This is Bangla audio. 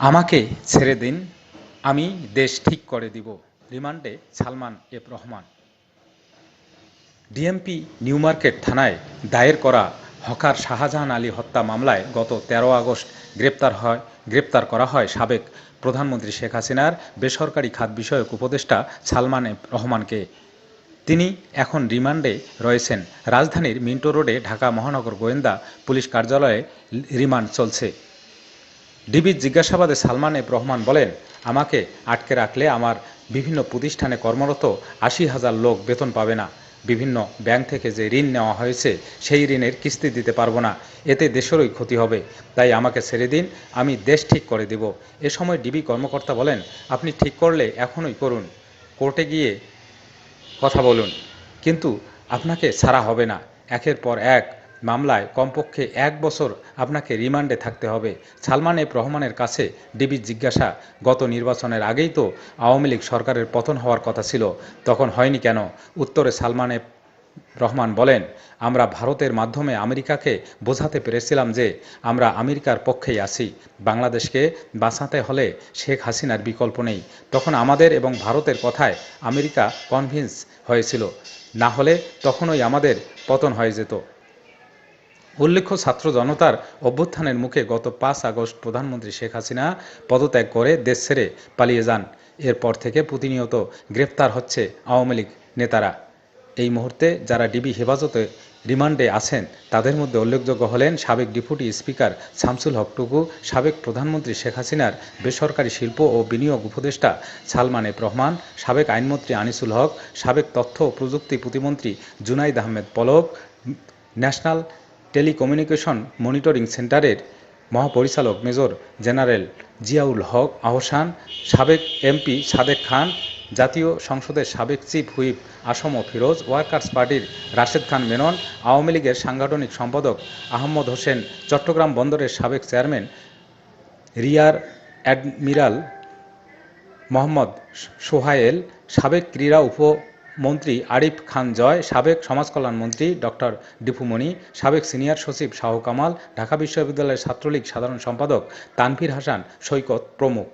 আমাকে ছেড়ে দিন, আমি দেশ ঠিক করে দিব। রিমান্ডে Salman F Rahman. D M P New Market থানায় দায়ের করা হকার শাহজাহান আলী হত্যা মামলায় গত তেরো আগস্ট গ্রেপ্তার হয় গ্রেপ্তার করা হয় সাবেক প্রধানমন্ত্রী শেখ হাসিনার বেসরকারি খাত বিষয়ক উপদেষ্টা সালমান এফ রহমানকে। তিনি এখন রিমান্ডে রয়েছেন। রাজধানীর মিন্টো রোডে ঢাকা মহানগর গোয়েন্দা পুলিশ কার্যালয়ে রিমান্ড চলছে। ডিবির জিজ্ঞাসাবাদে সালমান এফ রহমান বলেন, আমাকে আটকে রাখলে আমার বিভিন্ন প্রতিষ্ঠানে কর্মরত আশি হাজার লোক বেতন পাবে না। বিভিন্ন ব্যাংক থেকে যে ঋণ নেওয়া হয়েছে, সেই ঋণের কিস্তি দিতে পারব না। এতে দেশেরই ক্ষতি হবে। তাই আমাকে ছেড়ে দিন, আমি দেশ ঠিক করে দেব। এ সময় ডিবি কর্মকর্তা বলেন, আপনি ঠিক করলে এখনই করুন। কোর্টে গিয়ে কথা বলুন। কিন্তু আপনাকে ছাড়া হবে না। একের পর এক মামলায় কমপক্ষে এক বছর আপনাকে রিমান্ডে থাকতে হবে। সালমান এফ রহমানের কাছে ডিবির জিজ্ঞাসা। গত নির্বাচনের আগেই তো আওয়ামী লীগ সরকারের পতন হওয়ার কথা ছিল। তখন হয়নি কেন? উত্তরে সালমান এফ রহমান বলেন, আমরা ভারতের মাধ্যমে আমেরিকাকে বোঝাতে পেরেছিলাম যে আমরা আমেরিকার পক্ষেই আছি। বাংলাদেশকে বাঁচাতে হলে শেখ হাসিনার বিকল্প নেই। তখন আমাদের এবং ভারতের কথায় আমেরিকা কনভিন্স হয়েছিল। না হলে তখনই আমাদের পতন হয়ে যেত। উল্লেখ্য, ছাত্র জনতার অভ্যুত্থানের মুখে গত পাঁচ আগস্ট প্রধানমন্ত্রী শেখ হাসিনা পদত্যাগ করে দেশ ছেড়ে পালিয়ে যান। এরপর থেকে প্রতিনিয়ত গ্রেফতার হচ্ছে আওয়ামী লীগ নেতারা। এই মুহূর্তে যারা ডিবি হেফাজতে রিমান্ডে আছেন, তাদের মধ্যে উল্লেখযোগ্য হলেন সাবেক ডেপুটি স্পিকার শামসুল হক টুকু, সাবেক প্রধানমন্ত্রী শেখ হাসিনার বেসরকারি শিল্প ও বিনিয়োগ উপদেষ্টা সালমান রহমান, সাবেক আইনমন্ত্রী আনিসুল হক, সাবেক তথ্য ও প্রযুক্তি প্রতিমন্ত্রী Junaid Ahmed Palak, national telecommunication monitoring সেন্টারের মহাপরিচালক মেজর জেনারেল জিয়াউল হক আহসান, সাবেক এমপি সাদেক খান, জাতীয় সংসদের সাবেক chief whip Assam Firoz, workers পার্টির রাশেদ খান মেনন, আওয়ামী লীগের সাংগঠনিক সম্পাদক আহমদ হোসেন, চট্টগ্রাম বন্দরের সাবেক chairman rear admiral Mohammad Sohail, সাবেক ক্রীড়া উপমন্ত্রী আরিফ খান জয়, সাবেক সমাজকল্যাণ মন্ত্রী ডক্টর ডিপুমণি, সাবেক সিনিয়র সচিব শাহ কামাল, ঢাকা বিশ্ববিদ্যালয়ের ছাত্রলীগ সাধারণ সম্পাদক তানভীর হাসান, সৈকত প্রমুখ।